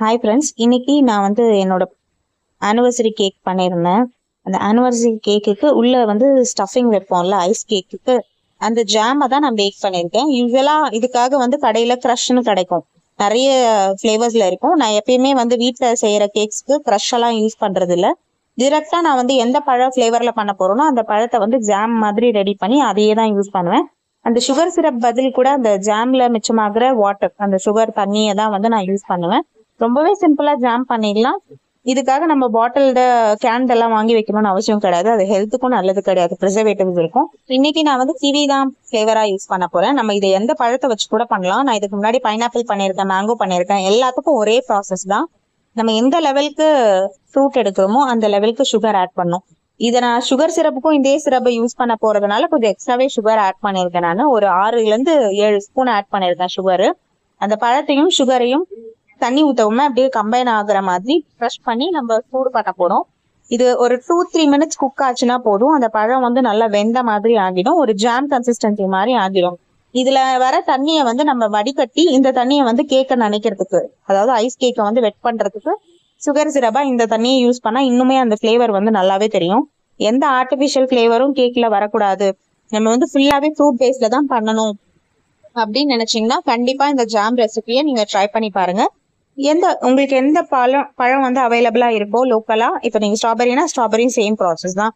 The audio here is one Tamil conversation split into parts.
ஹாய் ஃப்ரெண்ட்ஸ் இன்னைக்கு நான் வந்து என்னோட ஆனிவர்சரி கேக் பண்ணியிருந்தேன். அந்த ஆனிவர்சரி கேக்குக்கு உள்ளே வந்து ஸ்டஃபிங் வைப்போம்ல ஐஸ் கேக்குக்கு அந்த ஜாமை தான் நான் பேக் பண்ணியிருக்கேன். யூஸ்வலாக இதுக்காக வந்து கடையில் க்ரஷ்னு கிடைக்கும். நிறைய ஃப்ளேவர்ஸில் இருக்கும். நான் எப்பயுமே வந்து வீட்டில் செய்கிற கேக்ஸ்க்கு க்ரஷ் எல்லாம் யூஸ் பண்ணுறது இல்லை டிரெக்டாக நான் வந்து எந்த பழ ஃப்ளேவரில் பண்ண போகிறோனோ அந்த பழத்தை வந்து ஜாம் மாதிரி ரெடி பண்ணி அதையே தான் யூஸ் பண்ணுவேன். அந்த சுகர் சிரப் பதில் கூட அந்த ஜாமில் மிச்சமாகிற வாட்டர் அந்த சுகர் தண்ணியை தான் வந்து நான் யூஸ் பண்ணுவேன். ரொம்பவே சிம்பிளா ஜாம் பண்ணிடலாம். இதுக்காக நம்ம பாட்டில்ட கேன் எல்லாம் வாங்கி வைக்கணும்னு அவசியம் கிடையாது. அது ஹெல்த்துக்கும் நல்லது கிடையாது. ப்ரிசர்வேட்டிவ்ஸ் இருக்கும். இன்னைக்கு நான் வந்து கிவி தான் ஃபிளேவரா யூஸ் பண்ண போறேன். நம்ம இதை எந்த பழத்தை வச்சு கூட பண்ணலாம். நான் இதுக்கு முன்னாடி பைனாப்பிள் பண்ணியிருக்கேன் மேங்கோ பண்ணியிருக்கேன். எல்லாத்துக்கும் ஒரே ப்ராசஸ் தான். நம்ம எந்த லெவலுக்கு ஃப்ரூட் எடுக்கிறோமோ அந்த லெவலுக்கு சுகர் ஆட் பண்ணும். இதை நான் சுகர் சிரப்புக்கும் இதே சிரப்பை யூஸ் பண்ண போறதுனால கொஞ்சம் எக்ஸ்ட்ராவே சுகர் ஆட் பண்ணியிருக்கேன் நான். ஒரு ஆறுல இருந்து ஏழு ஸ்பூன் ஆட் பண்ணியிருக்கேன் சுகர் அந்த பழத்தையும் சுகரையும் தண்ணி ஊற்றவுமே அப்படியே கம்பைன் ஆகுற மாதிரி ஃப்ரெஷ் பண்ணி நம்ம சூடு பண்ண போகிறோம் இது ஒரு டூ த்ரீ மினிட்ஸ் குக் ஆச்சுன்னா போதும். அந்த பழம் வந்து நல்லா வெந்த மாதிரி ஆகிடும். ஒரு ஜாம் கன்சிஸ்டன்சி மாதிரி ஆகிடும் இதுல வர தண்ணியை வந்து நம்ம வடிகட்டி இந்த தண்ணியை வந்து கேக்க நினைக்கிறதுக்கு அதாவது ஐஸ் கேக்கை வந்து வெட் பண்றதுக்கு சுகர் சிரப்பா இந்த தண்ணியை யூஸ் பண்ணா இன்னுமே அந்த ஃபிளேவர் வந்து நல்லாவே தெரியும். எந்த ஆர்டிபிஷியல் ஃபிளேவரும் கேக்ல வரக்கூடாது. நம்ம வந்து ஃபுல்லாவே ஃப்ரூட் பேஸ்ல தான் பண்ணணும். அப்படின்னு நினைச்சீங்கன்னா கண்டிப்பா இந்த ஜாம் ரெசிபியை நீங்க ட்ரை பண்ணி பாருங்க. எந்த உங்களுக்கு எந்த பழம் பழம் வந்து அவைலபிளா இருக்கோ லோக்கலா இப்போ நீங்க ஸ்ட்ராபெரினா ஸ்ட்ராபெரியும் சேம் ப்ராசஸ் தான்.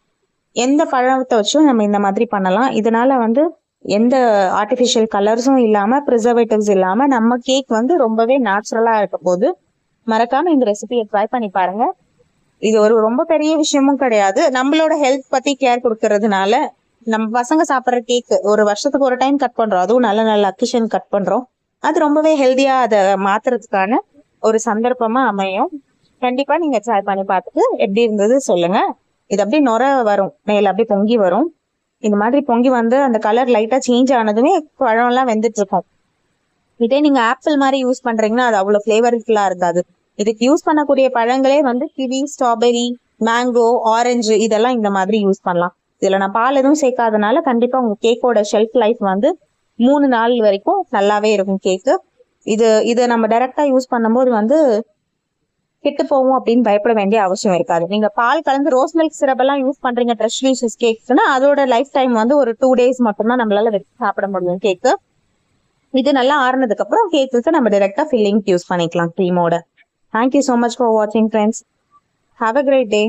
எந்த பழத்தை வச்சும் நம்ம இந்த மாதிரி பண்ணலாம். இதனால வந்து எந்த ஆர்டிஃபிஷியல் கலர்ஸும் இல்லாம ப்ரிசர்வேட்டிவ்ஸ் இல்லாம நம்ம கேக் வந்து ரொம்பவே நேச்சுரலா இருக்க போது மறக்காம இந்த ரெசிபியை ட்ரை பண்ணி பாருங்க. இது ஒரு ரொம்ப பெரிய விஷயமும் கிடையாது. நம்மளோட ஹெல்த் பத்தி கேர் கொடுக்கறதுனால நம்ம பசங்க சாப்பிட்ற கேக் ஒரு வருஷத்துக்கு ஒரு டைம் கட் பண்றோம். அதுவும் நல்ல நல்ல அக்கிஷன் கட் பண்றோம். அது ரொம்பவே ஹெல்த்தியாக அதை மாத்துறதுக்கான ஒரு சந்தர்ப்பமா அமையும். கண்டிப்பா நீங்க ட்ரை பண்ணி பார்த்துட்டு எப்படி இருந்தது சொல்லுங்க. இது அப்படியே நுர வரும். மேல அப்படியே பொங்கி வரும். இந்த மாதிரி பொங்கி வந்து அந்த கலர் லைட்டா சேஞ்ச் ஆனதுமே பழம் எல்லாம் வெந்துட்டு இருக்கும் இதே நீங்க ஆப்பிள் மாதிரி யூஸ் பண்றீங்கன்னா அது அவ்வளவு ஃபிளேவர்ஃபுல்லா இருக்காது. இதுக்கு யூஸ் பண்ணக்கூடிய பழங்களே வந்து கிவி ஸ்ட்ராபெரி மேங்கோ ஆரஞ்சு இதெல்லாம் இந்த மாதிரி யூஸ் பண்ணலாம். இதுல நான் பால் எதுவும் சேர்க்காதனால கண்டிப்பா உங்க கேக்கோட ஷெல்ஃப் லைஃப் வந்து மூணு நாள் வரைக்கும் நல்லாவே இருக்கும் கேக்கு இது இதை நம்ம டைரக்டா யூஸ் பண்ணும்போது வந்து கெட்டு போகும் அப்படின்னு பயப்பட வேண்டிய அவசியம் இருக்காது. நீங்க பால் கலந்து ரோஸ் மில்க் சிரப் எல்லாம் யூஸ் பண்றீங்க ட்ரெஷ்லீஷஸ் கேக்ஸ்னா அதோட லைஃப் டைம் வந்து ஒரு டூ டேஸ் மட்டும்தான் நம்மளால வச்சு சாப்பிட முடியும் கேக்கு இது நல்லா ஆறுனதுக்கு அப்புறம் கேக்குக்கு நம்ம டைரெக்டா ஃபில்லிங் யூஸ் பண்ணிக்கலாம் க்ரீமோட thank you so much for வாட்சிங் friends have a great day